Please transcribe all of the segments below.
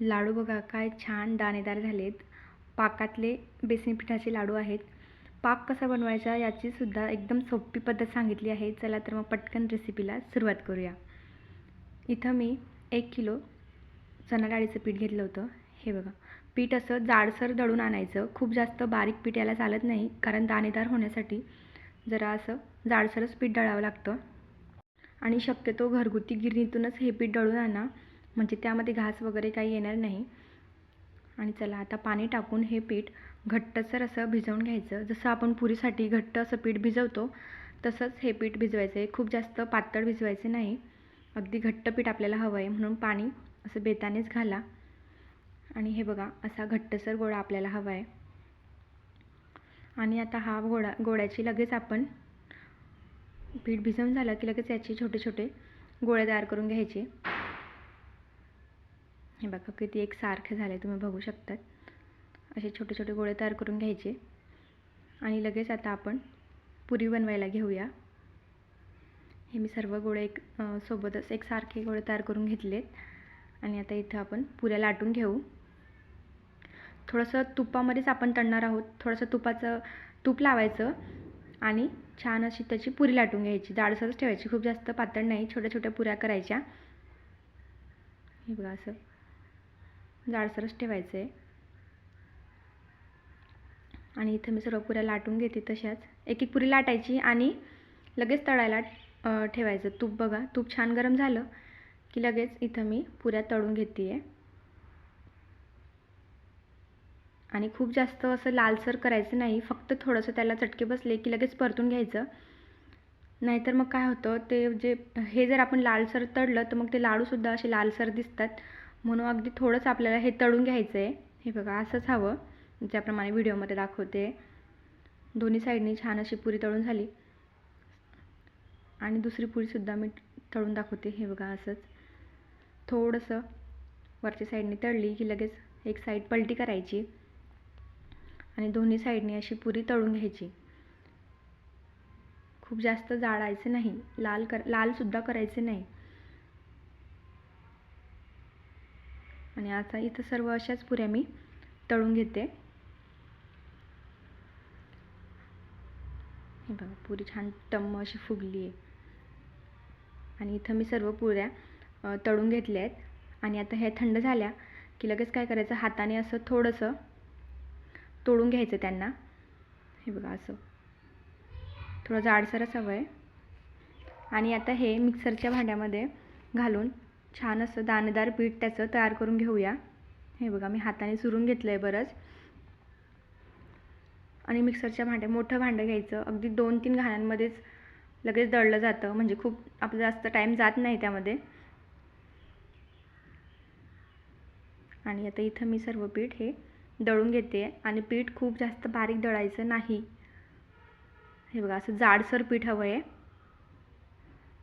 लाडू बघा काय छान दाणेदार झालेत. पाकातले बेसन पिठाचे लाडू आहेत. पाक कसा बनवायचा याची सुद्धा एकदम सोपी पद्धत सांगितली आहे. चला तर मग पटकन रेसिपीला सुरुवात करूया. इथं मी एक किलो चणा डाळीचं पीठ घेतलं होतं. हे बघा पीठ असं जाडसर दळून आणायचं. खूप जास्त बारीक पीठ याला चालत नाही कारण दाणेदार होण्यासाठी जरा असं जाडसरच पीठ दळावं लागतं. आणि शक्यतो घरगुती गिरणीतूनच हे पीठ दळून आणा. म्हणजे त्यामध्ये घास वगैरे काही येणार नाही. आणि चला आता पाणी टाकून हे पीठ घट्टसर असं भिजवून घ्यायचं. जसं आपण पुरीसाठी घट्ट असं पीठ भिजवतो तसंच हे पीठ भिजवायचं आहे खूप जास्त पातळ भिजवायचे नाही. अगदी घट्ट पीठ आपल्याला हवं आहे म्हणून पाणी असं बेतानेच घाला. आणि हे बघा असा घट्टसर गोळा आपल्याला हवा आहे आणि आता हा गोळा गोळ्याची लगेच आपण पीठ भिजवून झालं की लगेच याचे छोटे छोटे गोळे तयार करून घ्यायचे. हे बघा किती एक सारखे झाले तुम्ही बघू शकतात. असे छोटे छोटे गोळे तयार करून घ्यायचे. आणि लगेच आता आपण पुरी बनवायला घेऊया. हे मी सर्व गोळे एक सोबतच एक सारखे गोळे तयार करून घेतलेत. आणि आता इथं आपण पुऱ्या लाटून घेऊ. थोडंसं तुपामध्येच आपण तळणार आहोत. थोडंसं तुपाचं तूप लावायचं आणि छान अशी त्याची पुरी लाटून घ्यायची. जाडसरच ठेवायची. खूप जास्त पातळ नाही. छोट्या छोट्या पुऱ्या करायच्या. हे बघा असं जाडसरच ठेवायचं आहे आणि इथं मी सर्व पुऱ्या लाटून घेते तशाच. एक एक पुरी लाटायची आणि लगेच तळायला ठेवायचं. तूप बघा तूप छान गरम झालं की लगेच इथं मी पुऱ्या तळून घेते आहे आणि खूप जास्त असं लालसर करायचं नाही. फक्त थोडंसं त्याला चटके बसले की लगेच परतून घ्यायचं. नाहीतर मग काय होतं ते जे हे जर आपण लालसर तळलं तर मग ते लाडूसुद्धा असे लालसर दिसतात. म्हणून अगदी थोडंच आपल्याला हे तळून घ्यायचं आहे हे बघा असंच हवं. ज्याप्रमाणे व्हिडिओमध्ये दाखवते. दोन्ही साईडनी छान अशी पुरी तळून झाली. आणि दुसरी पुरीसुद्धा मी तळून दाखवते. हे बघा असंच. थोडंसं वरच्या साईडने तळली की लगेच एक साईड पलटी करायची. आणि दोन्ही साईडने अशी पुरी तळून घ्यायची. खूप जास्त जाळायचं नाही. लाल कर लालसुद्धा करायचे नाही. आणि आता इथं सर्व अशाच पुऱ्या मी तळून घेते. हे बघा पुरी छान टम्म अशी फुगली आहे आणि इथं मी सर्व पुऱ्या तळून घेतल्या आहेत. आणि आता हे थंड झाल्या की लगेच काय करायचं हाताने असं थोडंसं तोडून घ्यायचं त्यांना. हे बघा असं. थोडं जाडसरच हवं आहे आणि आता हे मिक्सरच्या भांड्यामध्ये घालून छान असं दाणेदार पीठ त्याचं तयार करून घेऊया. हे बघा मी हाताने चुरून घेतलं आहे बरंच. आणि मिक्सरच्या भांड्या मोठं भांडं घ्यायचं. अगदी दोन तीन घाण्यांमध्येच लगेच दळलं जातं. म्हणजे खूप आपलं जास्त टाईम जात नाही त्यामध्ये. आणि आता इथं मी सर्व पीठ हे दळून घेते. आणि पीठ खूप जास्त बारीक दळायचं नाही. हे बघा असं जाडसर पीठ हवं आहे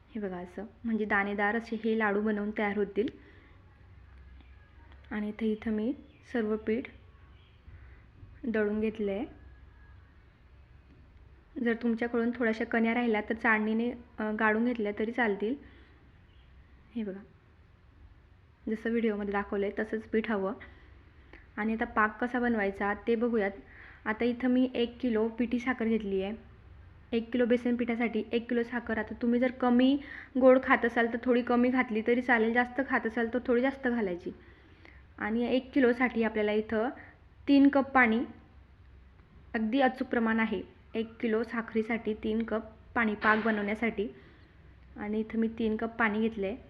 हे बघा असं. म्हणजे दाणेदार असे हे लाडू बनवून तयार होतील. आणि इथं इथं मी सर्व पीठ दळून घेतलं आहे जर तुमच्याकडून थोड्याशा कण्या राहिल्या तर चाळणीने गाळून घेतल्या तरी चालतील. हे बघा. जसं व्हिडिओमध्ये दाखवलं आहे तसंच पीठ हवं. आणि आता पाक कसा बनवायचा ते बघूयात. आता इथं मी एक किलो पिठी साखर घेतली आहे एक किलो बेसन पिठासाठी एक किलो साखर. आता तुम्ही जर कमी गोड खात असाल तर थोडी कमी घातली तरी चालेल. जास्त खात असाल तर थोडी जास्त घालायची. आणि एक किलोसाठी आपल्याला इथं तीन कप पाणी अगदी अचूक प्रमाण आहे. एक किलो साखरेसाठी तीन कप पाणी पाक बनवण्यासाठी. आणि इथं मी तीन कप पाणी घेतलं आहे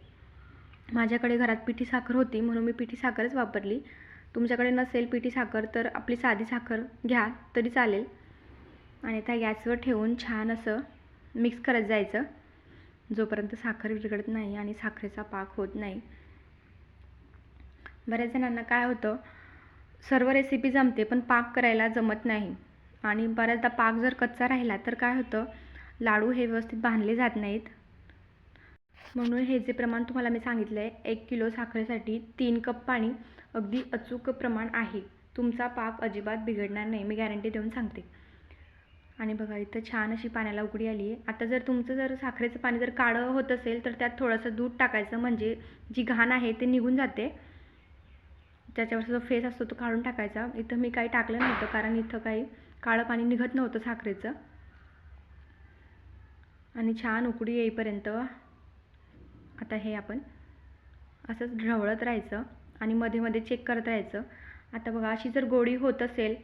माझ्याकडे घरात पिठी साखर होती म्हणून मी पिठी साखरच वापरली. तुमच्याकडे नसेल पिठी साखर तर आपली साधी साखर घ्या तरी चालेल. आणि त्या गॅसवर ठेवून छान असं मिक्स करत जायचं. जोपर्यंत साखर विरघडत नाही आणि साखरेचा पाक होत नाही. बऱ्याच जणांना काय होतं सर्व रेसिपी जमते पण पाक करायला जमत नाही. आणि बऱ्याचदा पाक जर कच्चा राहिला तर काय होतं लाडू हे व्यवस्थित बांधले जात नाहीत. म्हणून हे जे प्रमाण तुम्हाला मी सांगितलं आहे एक किलो साखरेसाठी तीन कप पाणी अगदी अचूक प्रमाण आहे. तुमचा पाक अजिबात बिघडणार नाही मी गॅरंटी देऊन सांगते. आणि बघा इथं छान अशी पाण्याला उकडी आली आहे. आता जर तुमचं जर साखरेचं पाणी जर काळं होत असेल तर त्यात थोडंसं दूध टाकायचं. म्हणजे जी घाण आहे ते निघून जाते. त्याच्यावरचा जो फेस असतो तो काढून टाकायचा. इथं मी काही टाकलं नव्हतं कारण इथं काही काळं पाणी निघत नव्हतं साखरेचं. आणि छान उकडी येईपर्यंत आता हे आपण असंच ढवळत राहायचं. आणि मध्ये मध्ये चेक करत राहायचं. आता बघा अशी जर गोळी होत असेल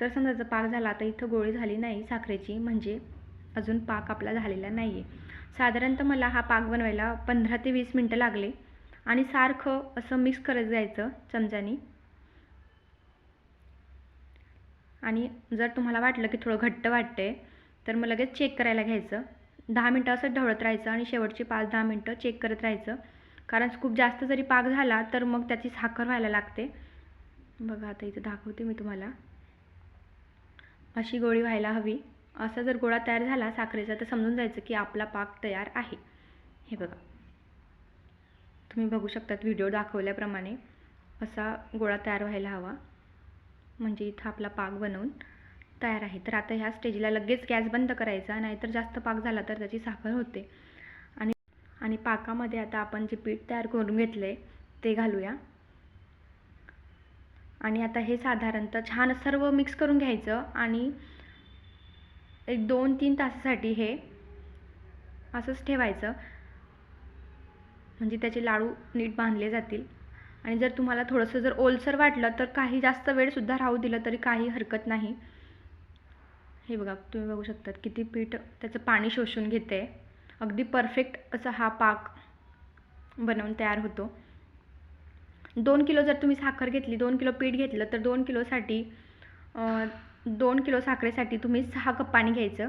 तर समजायचं पाक झाला आता इथं गोळी झाली नाही साखरेची म्हणजे अजून पाक आपला झालेला नाही आहे साधारणतः मला हा पाक बनवायला पंधरा ते वीस मिनटं लागले आणि सारखं असं मिक्स करत जायचं चमच्यानी. आणि जर तुम्हाला वाटलं की थोडं घट्ट वाटतंय तर मग लगेच चेक करायला घ्यायचं. दहा मिनटं असं ढवळत राहायचं आणि शेवटची पाच दहा मिनटं चेक करत राहायचं. कारण खूप जास्त जरी पाक झाला तर मग त्याची साखर व्हायला लागते. बघा आता इथं दाखवते मी तुम्हाला. अशी गोळी व्हायला हवी. असा जर गोळा तयार झाला साखरेचा तर समजून जायचं की आपला पाक तयार आहे. हे बघा. तुम्ही बघू शकतात व्हिडिओ दाखवल्याप्रमाणे असा गोळा तयार व्हायला हवा. म्हणजे इथं आपला पाक बनवून तयार आहे. तर आता ह्या स्टेजला लगेच गॅस बंद करायचा नाहीतर जास्त पाक झाला तर त्याची साखर होते. आणि आणि पाकामध्ये आता आपण जे पीठ तयार करून घेतलं आहे ते घालूया. आणि आता हे साधारणतः छान सर्व मिक्स करून घ्यायचं आणि एक दोन तीन तासासाठी हे असंच ठेवायचं. म्हणजे त्याचे लाडू नीट बांधले जातील. आणि जर तुम्हाला थोडंसं जर ओलसर वाटलं तर काही जास्त वेळसुद्धा राहू दिलं तरी काही हरकत नाही. हे बघा तुम्ही बघू शकतात किती पीठ त्याचं पाणी शोषून घेते. अगदी परफेक्ट असा हा पाक बनवून तयार होतो. दोन किलो जर तुम्ही साखर घेतली दोन किलो पीठ घेतलं तर दोन किलोसाठी दोन किलो साखरेसाठी तुम्ही सहा कप पाणी घ्यायचं.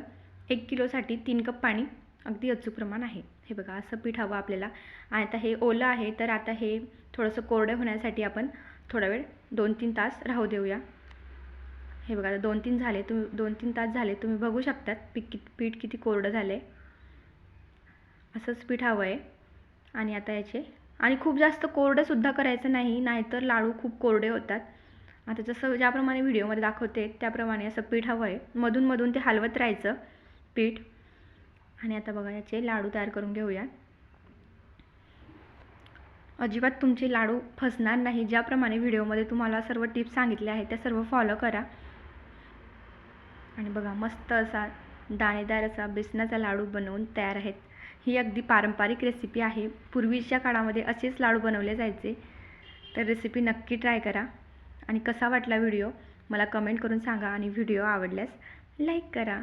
एक किलोसाठी तीन कप पाणी. अगदी अचूक प्रमाण आहे. हे बघा असं पीठ हवं आपल्याला. आणि आता हे ओलं आहे तर आता हे थोडंसं कोरडं होण्यासाठी आपण थोडा वेळ दोन तीन तास राहू देऊया. हे बघा आता दोन तीन झाले तुम्ही दोन तीन तास झाले तुम्ही बघू शकतात पीठ किती पीठ किती कोरडं झालं आहे असंच पीठ हवं आहे. आणि आता याचे आणि खूप जास्त कोरडंसुद्धा करायचं नाही नाहीतर लाडू खूप कोरडे होतात. आता जसं ज्याप्रमाणे व्हिडिओमध्ये दाखवते त्याप्रमाणे असं पीठ हवं आहे. मधून मधून ते हलवत राहायचं पीठ. आणि आता बघा याचे लाडू तयार करून घेऊया अजिबात तुमचे लाडू फसणार नाही. ज्याप्रमाणे व्हिडिओमध्ये तुम्हाला सर्व टिप्स सांगितल्या आहेत त्या सर्व फॉलो करा. आणि बघा मस्त असा दाणेदार असा बेसनाचा लाडू बनवून तयार आहेत. ही अगदी पारंपरिक रेसिपी आहे. पूर्वीच्या काळामध्ये असेच लाडू बनवले जायचे. तर रेसिपी नक्की ट्राय करा. आणि कसा वाटला व्हिडिओ मला कमेंट करून सांगा. आणि व्हिडिओ आवडल्यास लाईक करा.